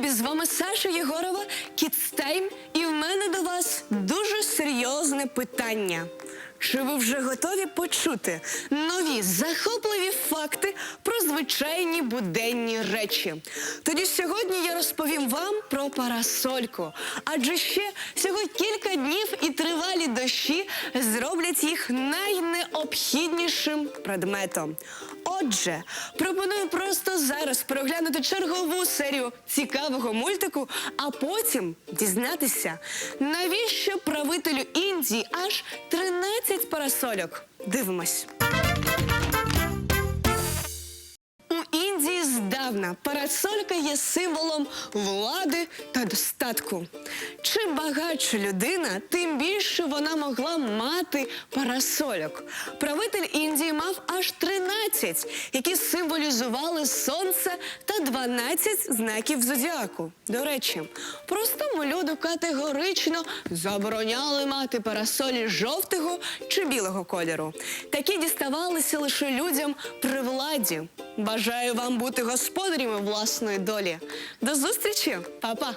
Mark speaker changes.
Speaker 1: мої! З вами Саша Єгорова, Кітстейм, і в мене до вас дуже серйозне питання. Чи ви вже готові почути нові захопливі факти про звичайні буденні речі? Тоді сьогодні я розповім вам про парасольку. Адже ще всього кілька днів і тривалі дощі зроблять їх найнеобхіднішим предметом. Отже, пропоную просто зараз переглянути чергову серію цікавого мультику, а потім дізнатися, навіщо правителю Індії аж 13 парасольок. Дивимось. Індії парасолька є символом влади та достатку. Чим багатша людина, тим більше вона могла мати парасольок. Правитель Індії мав аж 13, які символізували сонце та 12 знаків зодіаку. До речі, простому люду категорично забороняли мати парасолі жовтого чи білого кольору. Такі діставалися лише людям при владі. Бажаю вам бути господарями власної долі. До зустрічі, Па-па!